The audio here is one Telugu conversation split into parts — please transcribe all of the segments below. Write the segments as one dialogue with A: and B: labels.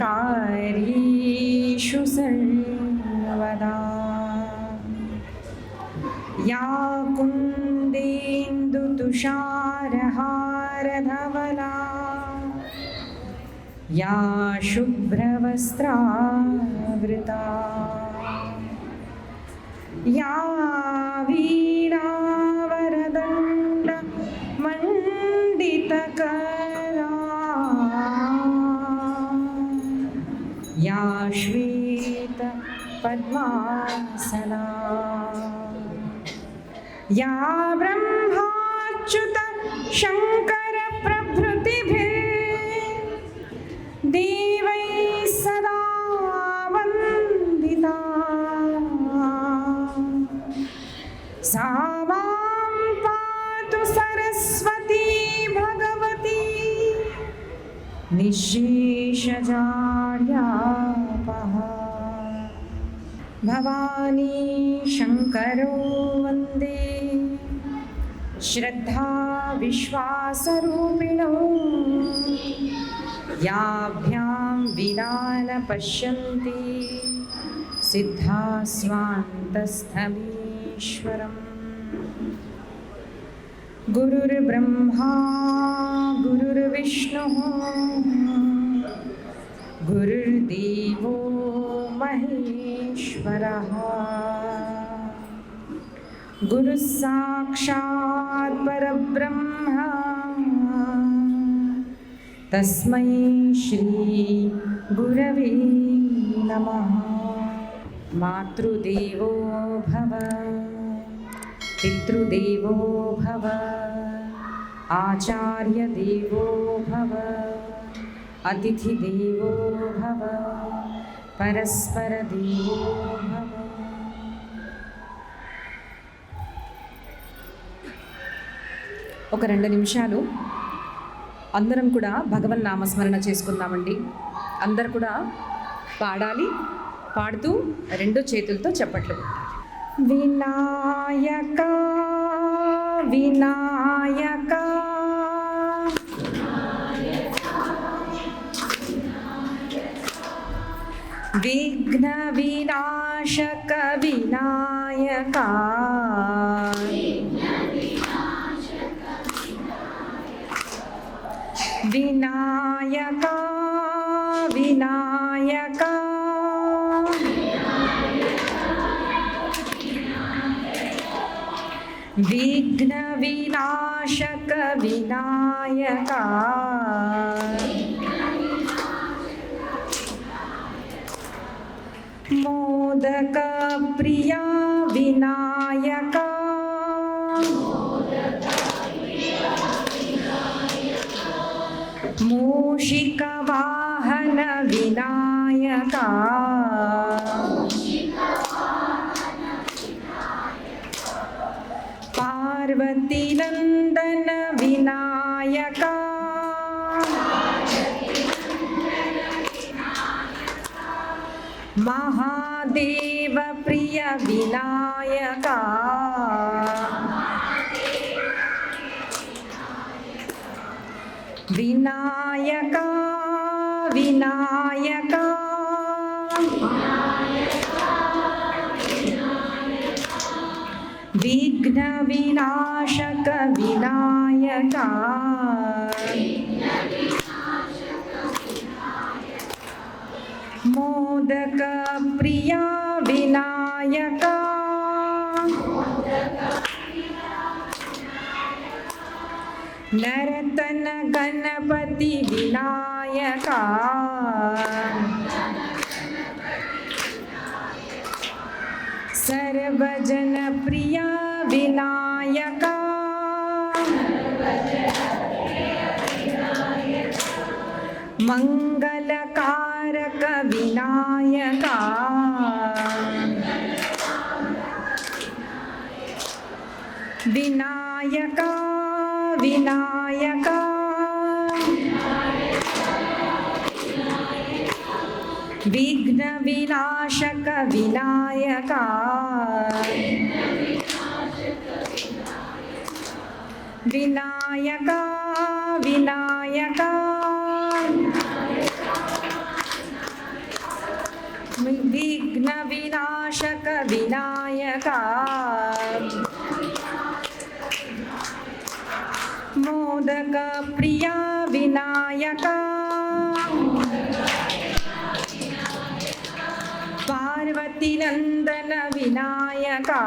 A: कारीषु सर्वदा या कुन्देन्दुतुषारहारधवला या शुभ्रवस्त्रावृता। या वी पद्मासना या ब्रह्माच्युत शङ्करप्रभृतिभिः देवैः सदा वन्दिता। सा माँ पातु सरस्वती भगवती निःशेषजाड्यापः भवानी शङ्करो वन्दे श्रद्धा विश्वासरूपिणौ याभ्यां विना न पश्यन्ति सिद्धा स्वान्तस्थमीश्वरम् गुरुर्ब्रह्मा गुरुर्विष्णुः गुरुर्देवो महेश्वरः गुरुः साक्षात् परब्रह्म। तस्मै श्रीगुरवे नमः। मातृदेवो भव। पितृदेवो भव। आचार्यदेवो भव। अतिथिदेवो भव। परस्परदेवो भव ఒక రెండు నిమిషాలు అందరం కూడా భగవన్ నామస్మరణ చేసుకుందామండి అందరు కూడా పాడాలి పాడుతూ రెండు చేతులతో చప్పట్లు కొట్టాలి వినాయక వినాయక విఘ్న వినాశక వినాయక వినాయక వినాయక విఘ్న मोदकप्रिया विनायका। मूषिकवाहन विनायका। पार्वतीनन्दन विनायका। महादेवप्रियविनायका विनायका। विनायका विघ्नविनाशकविनायका మహాదేవ ప్రియ వినాయక వినాయక వినాయక విఘ్న వినాశక వినాయక మోదక ప్రియా వినాయక వినాయక వినాయక విఘ్న వినాశక వినాయక వినాయక వినాయక विघ्नविनाशक विनायका मोदक प्रिया विनायका पार्वतीनन्दन विनायका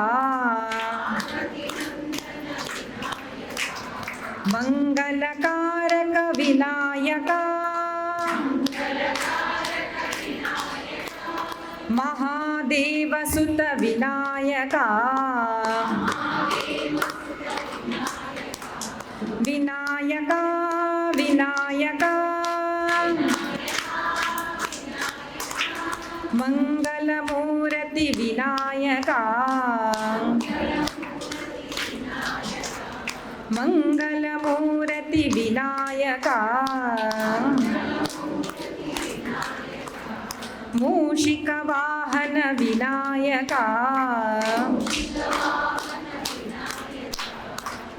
A: मङ्गलकारक विनायका महादेवसुत विनायकायकाति विनायका। मङ्गलमूरति विनायका मूषिकवाहनविनायका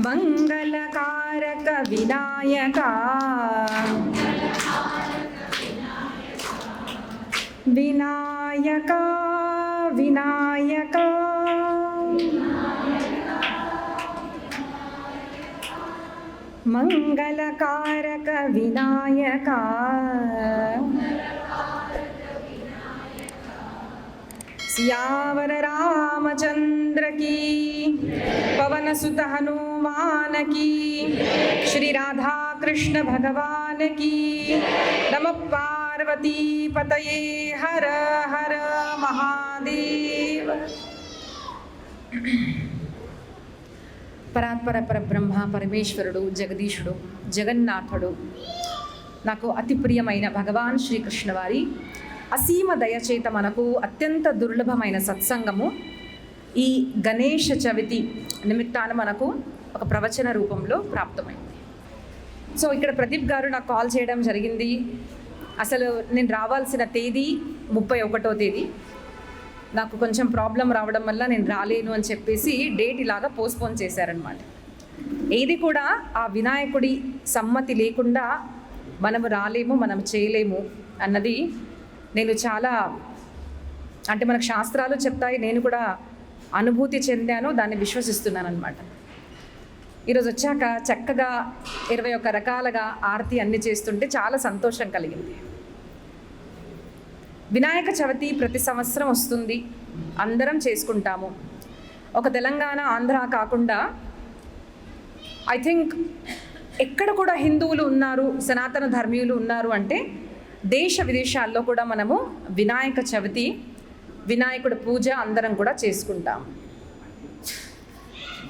A: मङ्गलकारकविनायका। विनायका विनायका। मङ्गलकारकविनायका। सियावर रामचंद्र की पवन सुत हनुमान की श्री राधा कृष्ण भगवान की नम पार्वती पतये हर हर महादेव పరాత్పర పరబ్రహ్మ పరమేశ్వరుడు జగదీశుడు జగన్నాథుడు నాకు అతి ప్రియమైన భగవాన్ శ్రీకృష్ణ వారి అసీమ దయచేత మనకు అత్యంత దుర్లభమైన సత్సంగము. ఈ గణేష చవితి నిమిత్తాన మనకు ఒక ప్రవచన రూపంలో ప్రాప్తమైంది. సో ఇక్కడ ప్రదీప్ గారు నాకు కాల్ చేయడం జరిగింది. అసలు నేను రావాల్సిన తేదీ ముప్పై ఒకటో తేదీ. నాకు కొంచెం ప్రాబ్లం రావడం వల్ల నేను రాలేను అని చెప్పేసి డేట్ ఇలాగా పోస్ట్పోన్ చేశారనమాట ఏది కూడా ఆ వినాయకుడి సమ్మతి లేకుండా మనము రాలేము మనం చేయలేము అన్నది నేను చాలా అంటే మనకు శాస్త్రాలు చెప్తాయి నేను కూడా అనుభూతి చెందాను దాన్ని విశ్వసిస్తున్నాను అనమాట ఈరోజు వచ్చాక చక్కగా ఇరవై ఒక్క రకాలుగా ఆరతి అన్ని చేస్తుంటే చాలా సంతోషం కలిగింది. వినాయక చవితి ప్రతి సంవత్సరం వస్తుంది అందరం చేసుకుంటాము. ఒక తెలంగాణ ఆంధ్ర కాకుండా ఐ థింక్ ఎక్కడ కూడా హిందువులు ఉన్నారు సనాతన ధర్మీయులు ఉన్నారు అంటే దేశ విదేశాల్లో కూడా మనము వినాయక చవితి వినాయకుడి పూజ అందరం కూడా చేసుకుంటాం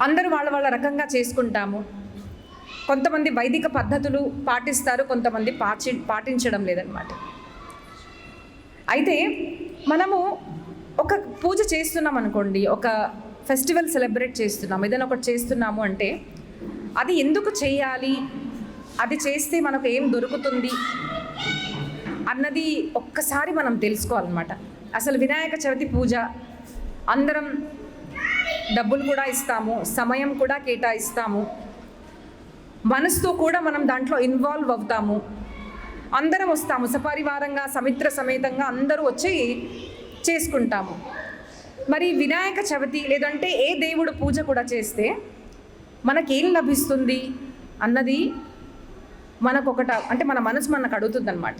A: అందరూ వాళ్ళ వాళ్ళ రకంగా చేసుకుంటాము. కొంతమంది వైదిక పద్ధతులు పాటిస్తారు కొంతమంది పాచి పాటించడం లేదనమాట అయితే మనము ఒక పూజ చేస్తున్నాం అనుకోండి ఒక ఫెస్టివల్ సెలబ్రేట్ చేస్తున్నాం ఏదైనా ఒకటి చేస్తున్నాము అంటే అది ఎందుకు చేయాలి? అది చేస్తే మనకు ఏం దొరుకుతుంది? అన్నది ఒక్కసారి మనం తెలుసుకోవాలన్నమాట. అసలు వినాయక చవితి పూజ అందరం డబ్బులు కూడా ఇస్తాము సమయం కూడా కేటాయిస్తాము మనసుతో కూడా మనం దాంట్లో ఇన్వాల్వ్ అవుతాము. అందరం వస్తాము సపరివారంగా సమిత్ర సమేతంగా అందరూ వచ్చి చేసుకుంటాము. మరి వినాయక చవితి లేదంటే ఏ దేవుడు పూజ కూడా చేస్తే మనకేం లభిస్తుంది అన్నది మనకొకట అంటే మన మనసు మనకు అడుగుతుంది అనమాట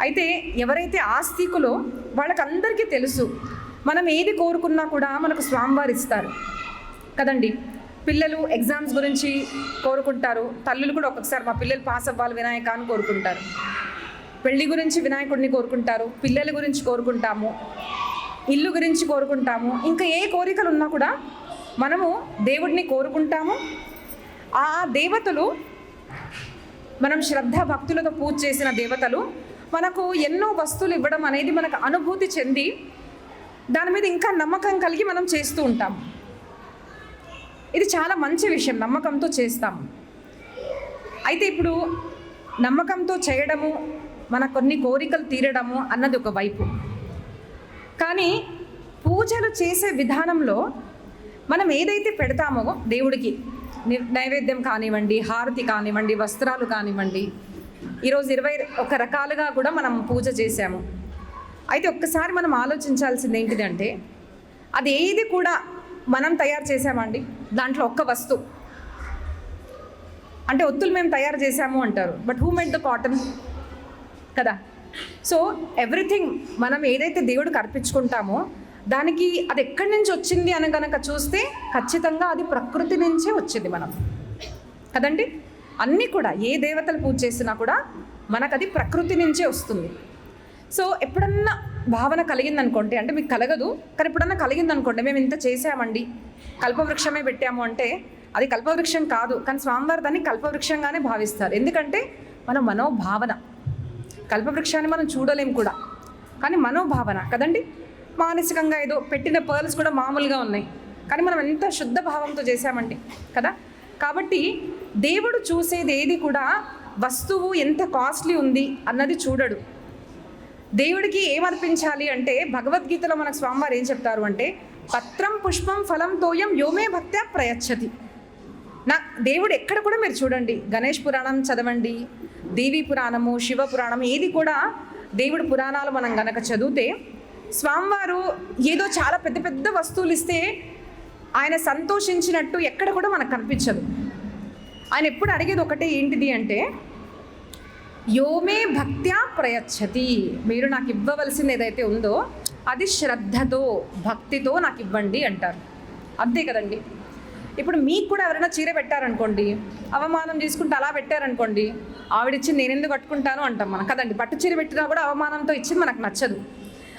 A: అయితే ఎవరైతే ఆస్తికులో వాళ్ళకందరికీ తెలుసు మనం ఏది కోరుకున్నా కూడా మనకు స్వామివారు ఇస్తారు. కదండి? పిల్లలు ఎగ్జామ్స్ గురించి కోరుకుంటారు. తల్లులు కూడా ఒక్కొక్కసారి మా పిల్లలు పాస్ అవ్వాలి వినాయక అని కోరుకుంటారు. పెళ్ళి గురించి వినాయకుడిని కోరుకుంటారు పిల్లల గురించి కోరుకుంటాము ఇల్లు గురించి కోరుకుంటాము. ఇంకా ఏ కోరికలు ఉన్నా కూడా మనము దేవుడిని కోరుకుంటాము. ఆ దేవతలు మనం శ్రద్ధ భక్తులతో పూజ చేసిన దేవతలు మనకు ఎన్నో వస్తువులు ఇవ్వడం అనేది మనకు అనుభూతి చెంది దాని మీద ఇంకా నమ్మకం కలిగి మనం చేస్తూ ఉంటాం. ఇది చాలా మంచి విషయం నమ్మకంతో చేస్తాం. అయితే ఇప్పుడు నమ్మకంతో చేయడము మన కొన్ని కోరికలు తీరడము అన్నది ఒక వైపు. కానీ పూజలు చేసే విధానంలో మనం ఏదైతే పెడతామో దేవుడికి నైవేద్యం కానివ్వండి హారతి కానివ్వండి వస్త్రాలు కానివ్వండి ఈరోజు ఇరవై ఒక రకాలుగా కూడా మనం పూజ చేశాము. అయితే ఒక్కసారి మనం ఆలోచించాల్సింది ఏంటిదంటే అది ఏది కూడా మనం తయారు చేసామండి దాంట్లో ఒక్క వస్తువు. అంటే ఒత్తులు మేము తయారు చేసాము అంటారు. But who made the cotton కదా? సో ఎవ్రీథింగ్ మనం ఏదైతే దేవుడికి అర్పించుకుంటామో దానికి అది ఎక్కడి నుంచి వచ్చింది అని కనుక చూస్తే ఖచ్చితంగా అది ప్రకృతి నుంచే వచ్చింది మనం. కదండి? అన్నీ కూడా ఏ దేవతలు పూజ చేసినా కూడా మనకు అది ప్రకృతి నుంచే వస్తుంది. సో ఎప్పుడన్నా భావన కలిగిందనుకోండి అంటే మీకు కలగదు కానీ ఎప్పుడన్నా కలిగిందనుకోండి మేము ఇంత చేసామండి కల్పవృక్షమే పెట్టాము అంటే అది కల్పవృక్షం కాదు కానీ స్వామివారు దాన్ని కల్పవృక్షంగానే భావిస్తారు. ఎందుకంటే మన మనోభావన కల్పవృక్షాన్ని మనం చూడలేం కూడా కానీ మనోభావన కదండి? మానసికంగా ఏదో పెట్టిన పర్ల్స్ కూడా మామూలుగా ఉన్నాయి కానీ మనం ఎంత శుద్ధ భావంతో చేశామండి కదా? కాబట్టి దేవుడు చూసేది ఏది కూడా వస్తువు ఎంత కాస్ట్లీ ఉంది అన్నది చూడడు. దేవుడికి ఏమర్పించాలి అంటే భగవద్గీతలో మనకు స్వామివారు ఏం చెప్తారు అంటే పత్రం పుష్పం ఫలం తోయం యోమే భక్త్యా ప్రయచ్చతి. నా దేవుడు ఎక్కడ కూడా మీరు చూడండి గణేష్ పురాణం చదవండి దేవి పురాణము శివ పురాణం ఏది కూడా దేవుడి పురాణాలు మనం గనక చదివితే స్వామివారు ఏదో చాలా పెద్ద పెద్ద వస్తువులు ఇస్తే ఆయన సంతోషించినట్టు ఎక్కడ కూడా మనకు కనిపించదు. ఆయన ఎప్పుడు అడిగేది ఒకటే ఏంటిది అంటే యోమే భక్త్యా ప్రయచ్చతి. మీరు నాకు ఇవ్వవలసింది ఏదైతే ఉందో అది శ్రద్ధతో భక్తితో నాకు ఇవ్వండి అంటారు. అంతే కదండి. ఇప్పుడు మీకు కూడా ఎవరైనా చీర పెట్టారనుకోండి అవమానం తీసుకుంటే అలా పెట్టారనుకోండి ఆవిడిచ్చి నేను ఎందుకు కట్టుకుంటాను? అంటాం మనం. కదండి పట్టు చీర పెట్టినా కూడా అవమానంతో ఇచ్చింది మనకు నచ్చదు.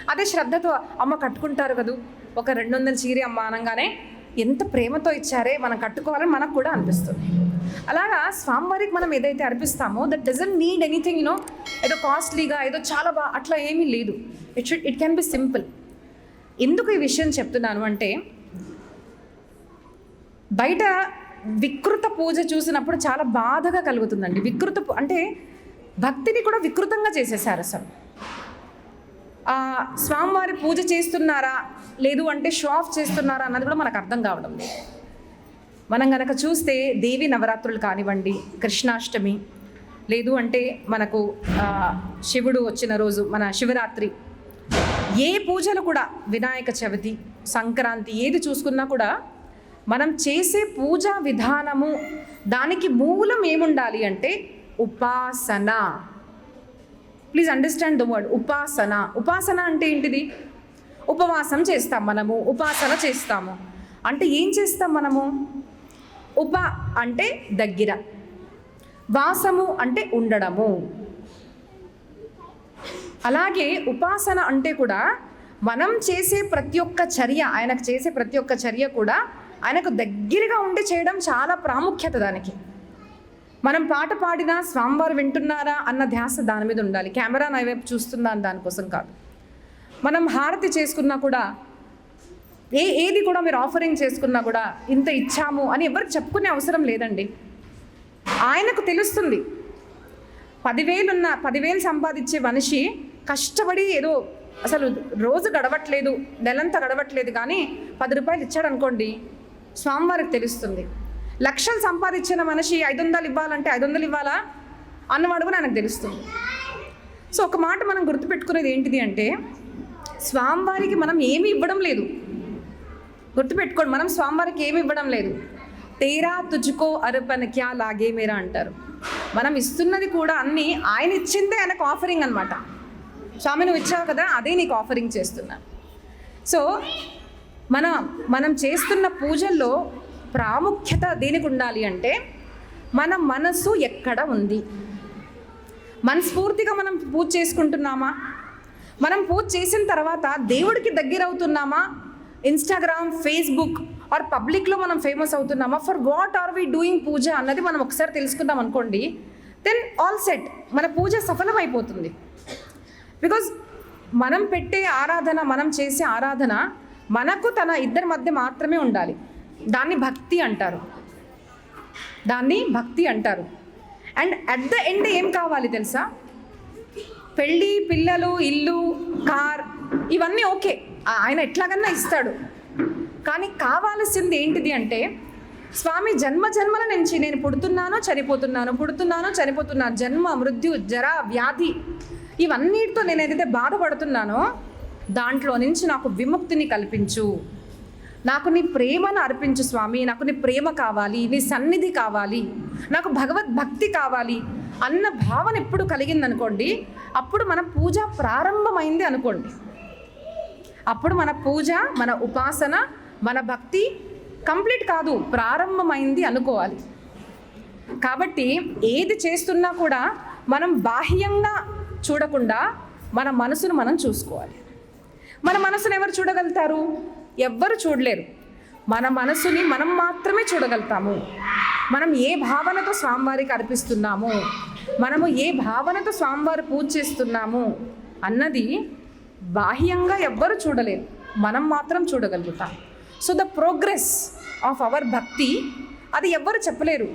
A: అదే శ్రద్ధతో అమ్మ కట్టుకుంటారు కదూ ఒక రెండు వందల చీర అమ్మ అనగానే ఎంత ప్రేమతో ఇచ్చారే మనం కట్టుకోవాలని మనకు కూడా అనిపిస్తుంది. అలాగా స్వామివారికి మనం ఏదైతే అర్పిస్తామో that doesn't need anything you know ఏదో కాస్ట్లీగా ఏదో చాలా బాగా అట్లా ఏమీ లేదు. It should it can be simple ఎందుకు ఈ విషయం చెప్తున్నాను అంటే బయట వికృత పూజ చూసినప్పుడు చాలా బాధగా కలుగుతుందండి. వికృత అంటే భక్తిని కూడా వికృతంగా చేసేసారు అసలు. స్వామివారి పూజ చేస్తున్నారా? లేదు అంటే షో ఆఫ్ చేస్తున్నారా అన్నది కూడా మనకు అర్థం కావడం లేదు. మనం గనక చూస్తే దేవి నవరాత్రులు కానివ్వండి కృష్ణాష్టమి లేదు అంటే మనకు శివుడు వచ్చిన రోజు మన శివరాత్రి ఏ పూజలు కూడా వినాయక చవితి సంక్రాంతి ఏది చూసుకున్నా కూడా మనం చేసే పూజా విధానము దానికి మూలం ఏముండాలి అంటే ఉపాసన. ప్లీజ్ అండర్స్టాండ్ ద వర్డ్ ఉపాసన ఉపాసన అంటే ఏంటిది? ఉపవాసం చేస్తాం మనము ఉపాసన చేస్తాము. అంటే ఏం చేస్తాం మనము? ఉప అంటే దగ్గర. వాసము అంటే ఉండడము. అలాగే ఉపాసన అంటే కూడా మనం చేసే ప్రతి ఒక్క చర్య ఆయనకు చేసే ప్రతి ఒక్క చర్య కూడా ఆయనకు దగ్గరగా ఉండి చేయడం చాలా ప్రాముఖ్యత దానికి. మనం పాట పాడినా స్వామివారు వింటున్నారా అన్న ధ్యాస దాని మీద ఉండాలి. కెమెరా నా వైపు చూస్తుందా దానికోసం కాదు. మనం హారతి చేసుకున్నా కూడా ఏ ఏది కూడా మీరు ఆఫరింగ్ చేసుకున్నా కూడా ఇంత ఇచ్చాము అని ఎవరు చెప్పుకునే అవసరం లేదండి. ఆయనకు తెలుస్తుంది. పదివేలున్న పదివేలు సంపాదించే మనిషి కష్టపడి ఏదో అసలు రోజు గడవట్లేదు నెలంతా గడవట్లేదు కానీ పది రూపాయలు ఇచ్చాడు అనుకోండి స్వామివారికి తెలుస్తుంది. లక్షలు సంపాదించిన మనిషి ఐదు వందలు ఇవ్వాలంటే ఐదు వందలు ఇవ్వాలా? అన్నవాడు కూడా ఆయనకు తెలుస్తుంది. సో ఒక మాట మనం గుర్తుపెట్టుకునేది ఏంటిది అంటే స్వామివారికి మనం ఏమి ఇవ్వడం లేదు. గుర్తుపెట్టుకోండి మనం స్వామివారికి ఏమి ఇవ్వడం లేదు. తేరా తుజుకో అరపన క్యా లాగే మేరా అంటారు. మనం ఇస్తున్నది కూడా అన్నీ ఆయన ఇచ్చిందే ఆయనకు ఆఫరింగ్ అనమాట స్వామి నువ్వు ఇచ్చావు కదా అదే నీకు ఆఫరింగ్ చేస్తున్నా. సో మన మనం చేస్తున్న పూజల్లో ప్రాముఖ్యత దేనికి ఉండాలి అంటే మన మనసు ఎక్కడ ఉంది? మనస్ఫూర్తిగా మనం పూజ చేసుకుంటున్నామా? మనం పూజ చేసిన తర్వాత దేవుడికి దగ్గర అవుతున్నామా? ఇన్స్టాగ్రామ్ ఫేస్బుక్ ఆర్ పబ్లిక్లో మనం famous అవుతున్నామా? For what are we doing puja అన్నది మనం ఒకసారి తెలుసుకుందాం అనుకోండి. దెన్ ఆల్ సెట్ మన పూజ సఫలం అయిపోతుంది బికాజ్ మనం పెట్టే ఆరాధన మనం చేసే ఆరాధన మనకు తన ఇద్దరి మధ్య మాత్రమే ఉండాలి. దాన్ని భక్తి అంటారు. దాన్ని భక్తి అంటారు. అండ్ అట్ ద ఎండ్ ఏం కావాలి తెలుసా? పెళ్ళి పిల్లలు ఇల్లు కార్ ఇవన్నీ ఓకే. ఆయన ఎట్లాగన్నా ఇస్తాడు. కానీ కావాల్సింది ఏంటిది అంటే స్వామి జన్మ జన్మల నుంచి నేను పుడుతున్నాను చనిపోతున్నాను పుడుతున్నాను చనిపోతున్నాను జన్మ మృత్యు జర వ్యాధి ఇవన్నిటితో నేను ఏదైతే బాధపడుతున్నానో దాంట్లో నుంచి నాకు విముక్తిని కల్పించు. నాకు నీ ప్రేమను అర్పించు స్వామి నాకు నీ ప్రేమ కావాలి నీ సన్నిధి కావాలి నాకు భగవద్ భక్తి కావాలి అన్న భావన ఎప్పుడు కలిగింది అనుకోండి అప్పుడు మన పూజ ప్రారంభమైంది అనుకోండి. అప్పుడు మన పూజ మన ఉపాసన మన భక్తి కంప్లీట్ కాదు ప్రారంభమైంది అనుకోవాలి. కాబట్టి ఏది చేస్తున్నా కూడా మనం బాహ్యంగా చూడకుండా మన మనసును మనం చూసుకోవాలి. మన మనసును ఎవరు చూడగలుగుతారు? ఎవ్వరు చూడలేరు. మన మనసుని మనం మాత్రమే చూడగలుగుతాము. మనం ఏ భావనతో స్వామివారికి అర్పిస్తున్నాము? మనము ఏ భావనతో స్వామివారు పూజ చేస్తున్నాము? అన్నది బాహ్యంగా ఎవ్వరు చూడలేరు. మనం మాత్రం చూడగలుగుతాం. So the progress of our bhakti అది ఎవ్వరు చెప్పలేరు.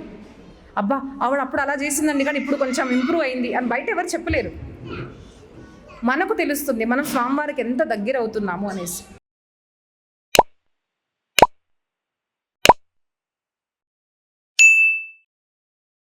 A: అబ్బా ఆవిడ అప్పుడు అలా చేసిందండి కానీ ఇప్పుడు కొంచెం ఇంప్రూవ్ అయింది అని బయట ఎవరు చెప్పలేరు. మనకు తెలుస్తుంది మనం స్వామివారికి ఎంత దగ్గర అవుతున్నాము అనేసి.